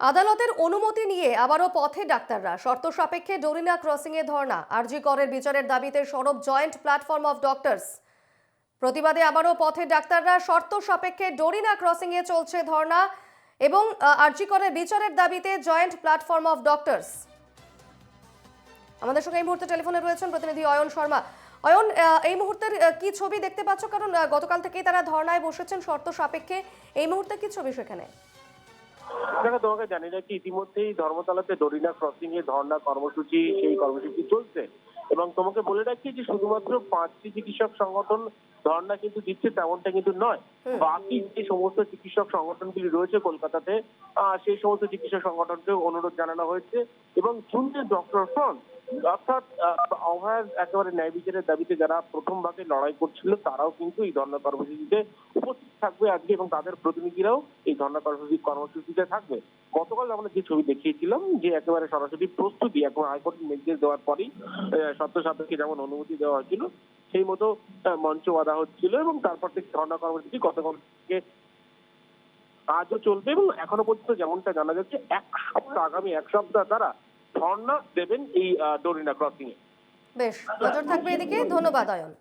আদালতের অনুমতি নিয়ে আবারও পথে ডাক্তাররা। শর্ত সাপেক্ষে ডোরিনা ক্রসিংয়ে ধর্ণা। আরজি করের বিচারের দাবিতে সরব জয়েন্ট প্ল্যাটফর্ম অফ ডক্টরস। প্রতিবাদে আবারও পথে ডাক্তাররা। শর্ত সাপেক্ষে ডোরিনা ক্রসিংয়ে চলছে ধর্ণা এবং আরজি করের বিচারের দাবিতে জয়েন্ট প্ল্যাটফর্ম অফ ডক্টরস। আমাদের সঙ্গে এই মুহূর্তে টেলিফোনে রয়েছেন প্রতিনিধি অয়ন শর্মা। অয়ন এই মুহূর্তের কি ছবি দেখতে পাচ্ছ? কারণ গতকাল থেকেই তারা ধর্নায় বসেছেন। শর্ত সাপেক্ষে এই মুহূর্তে কি ছবি সেখানে? দেখো তোমাকে জানি রাখি ইতিমধ্যেই ধর্মতলাতে দরিনা ক্রসিং এ ধর্ণা কর্মসূচি সেই কর্মসূচি চলছে। এবং তোমাকে বলে রাখি যে শুধুমাত্র পাঁচটি চিকিৎসক সংগঠন ধর্ণা কিন্তু দিচ্ছে তেমনটা কিন্তু নয়। বাকি যে সমস্ত চিকিৎসক সংগঠনগুলি রয়েছে কলকাতাতে আহ, সেই সমস্ত চিকিৎসক সংগঠনকে অনুরোধ জানানো হয়েছে। এবং শুনছে ডক্টর ফ্রন্ট অর্থাৎ অভয়ার একেবারে ন্যায় বিচারের দাবিতে যারা প্রথম ভাগে লড়াই করছিল, তারাও কিন্তু এই ধর্ণা কর্মসূচিতে উপস্থিত থাকবে আজকে এবং তাদের প্রতিনিধিরাও এই ধর্ণা কর্মসূচি, কর্মসূচিতে থাকবে। গতকাল আমরা যে ছবি দেখিয়েছিলাম, যে একেবারে সরাসরি প্রস্তুতি এখন হাইকোর্টের নির্দেশ দেওয়ার পরই শর্ত সাপেক্ষে যেমন অনুমতি দেওয়া হয়েছিল, সেই মতো মঞ্চ বাঁধা হচ্ছিল এবং তারপর থেকে ধর্ণা কর্মসূচি গতকাল থেকে আজও চলবে এবং এখনও পর্যন্ত যেমনটা জানা যাচ্ছে, এক সপ্তাহ, আগামী এক সপ্তাহ তারা ধর্ণা দেবেন এই ডোরিনা ক্রসিং এ বেশ নজর থাকবে এদিকে। ধন্যবাদ অয়ন।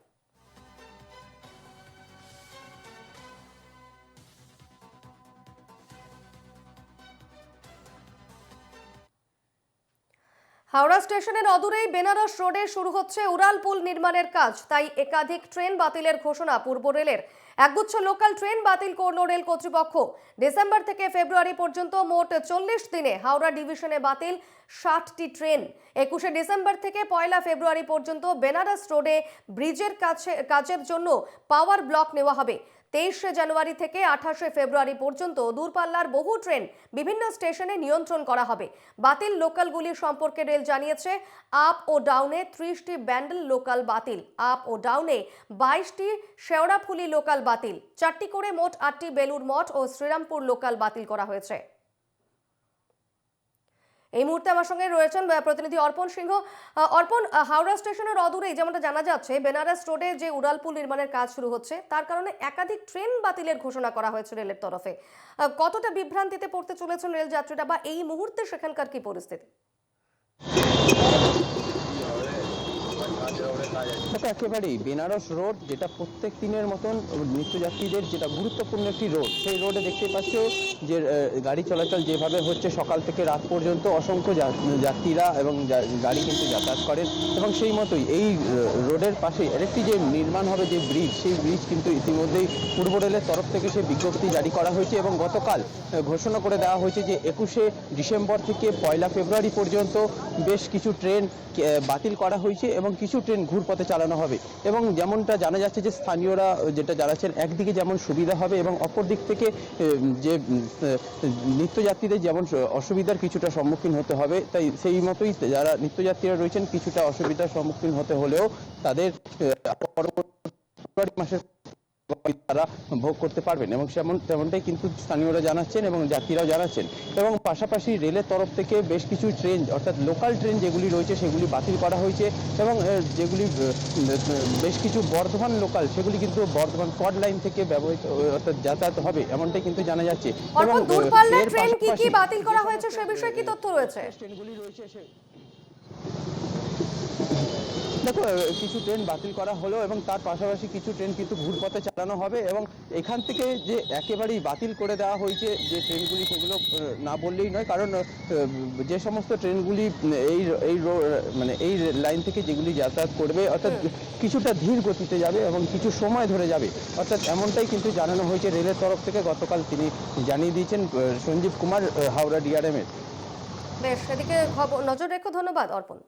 হাওড়া স্টেশনের অদূরেই বেনারস রোডে শুরু হচ্ছে উড়ালপুল নির্মাণের কাজ। তাই একাধিক ট্রেন বাতিলের ঘোষণা পূর্ব রেলের। একগুচ্ছ লোকাল ট্রেন বাতিল করল রেল কর্তৃপক্ষ। ডিসেম্বর থেকে ফেব্রুয়ারি পর্যন্ত মোট চল্লিশ দিনে হাওড়া ডিভিশনে বাতিল ষাটটি ট্রেন। একুশে ডিসেম্বর থেকে পয়লা ফেব্রুয়ারি পর্যন্ত বেনারস রোডে ব্রিজের কাছে কাজের জন্য পাওয়ার ব্লক নেওয়া হবে। তেইশে জানুয়ারি থেকে আঠাশে ফেব্রুয়ারি পর্যন্ত দূরপাল্লার বহু ট্রেন বিভিন্ন স্টেশনে নিয়ন্ত্রণ করা হবে। বাতিল লোকালগুলি সম্পর্কে রেল জানিয়েছে, আপ ও ডাউনে ত্রিশটি ব্যান্ডেল লোকাল বাতিল, আপ ও ডাউনে বাইশটি শেওড়াফুলি লোকাল বাতিল, চারটি করে মোট আটটি বেলুর মঠ ও শ্রীরামপুর লোকাল বাতিল করা হয়েছে। এই মুহূর্তে আমার সঙ্গে রয়েছেন প্রতিনিধি অর্পণ সিংহ। অর্পণ হাওড়া স্টেশনের অদূরেই যেমনটা জানা যাচ্ছে, বেনারস রোডে যে উড়ালপুল নির্মাণের কাজ শুরু হচ্ছে, তার কারণে একাধিক ট্রেন বাতিলের ঘোষণা করা হয়েছে রেলের তরফে। কতটা বিভ্রান্তিতে পড়তে চলেছেন রেল যাত্রীরা বা এই মুহূর্তে সেখানকার কি পরিস্থিতি? দেখো একেবারেই বেনারস রোড, যেটা প্রত্যেক দিনের মতন নিত্যযাত্রীদের যেটা গুরুত্বপূর্ণ একটি রোড। সেই রোডে দেখতে পাচ্ছ যে গাড়ি চলাচল যেভাবে হচ্ছে সকাল থেকে রাত পর্যন্ত অসংখ্য যাত্রীরা এবং গাড়ি কিন্তু যাতায়াত করেন এবং সেই মতোই এই রোডের পাশে আরেকটি যে নির্মাণ হবে যে ব্রিজ, সেই ব্রিজ কিন্তু ইতিমধ্যেই পূর্ব রেলের তরফ থেকে সেই বিজ্ঞপ্তি জারি করা হয়েছে এবং গতকাল ঘোষণা করে দেওয়া হয়েছে যে একুশে ডিসেম্বর থেকে পয়লা ফেব্রুয়ারি পর্যন্ত বেশ কিছু ট্রেন বাতিল করা হয়েছে এবং কিছু ট্রেন ঘুরপথে চালানো হবে এবং যেমনটা জানা যাচ্ছে যে স্থানীয়রা যেটা জানাচ্ছেন, একদিকে যেমন সুবিধা হবে এবং অপর দিক থেকে যে নিত্যযাত্রীদের যেমন অসুবিধার কিছুটা সম্মুখীন হতে হবে, তাই সেই মতোই যারা নিত্যযাত্রীরা রয়েছেন কিছুটা অসুবিধার সম্মুখীন হতে হলেও তাদের পরবর্তী মাসের তারা ভোগ করতে পারবেন এবং সেমন তেমনটাই কিন্তু স্থানীয়রা জানাচ্ছেন এবং যাত্রীরাও জানাচ্ছেন। এবং পাশাপাশি রেলের তরফ থেকে বেশ কিছু ট্রেন অর্থাৎ লোকাল ট্রেন যেগুলি রয়েছে সেগুলি বাতিল করা হয়েছে এবং যেগুলি বেশ কিছু বর্ধমান লোকাল সেগুলি কিন্তু বর্ধমান কড লাইন থেকে ব্যবহৃত অর্থাৎ যাতায়াত হবে এমনটাই কিন্তু জানা যাচ্ছে। এবং দূরপাল্লার ট্রেন কি কি বাতিল করা হয়েছে সে বিষয়ে কি তথ্য রয়েছে? ট্রেনগুলি রয়েছে দেখো কিছু ট্রেন বাতিল করা হলো এবং তার পাশাপাশি কিছু ট্রেন কিন্তু ঘুরপথে চালানো হবে এবং এখান থেকে যে একেবারেই বাতিল করে দেওয়া হয়েছে যে ট্রেনগুলি সেগুলো না বললেই নয়। কারণ যে সমস্ত ট্রেনগুলি এই এই মানে এই লাইন থেকে যেগুলি যাতায়াত করবে অর্থাৎ কিছুটা ধীর গতিতে যাবে এবং কিছু সময় ধরে যাবে অর্থাৎ এমনটাই কিন্তু জানানো হয়েছে রেলের তরফ থেকে গতকাল তিনি জানিয়ে দিয়েছেন সঞ্জীব কুমার হাওড়া ডিআরএম এর। বেশ সেদিকে খবর নজর রেখো ধন্যবাদ অর্পণ।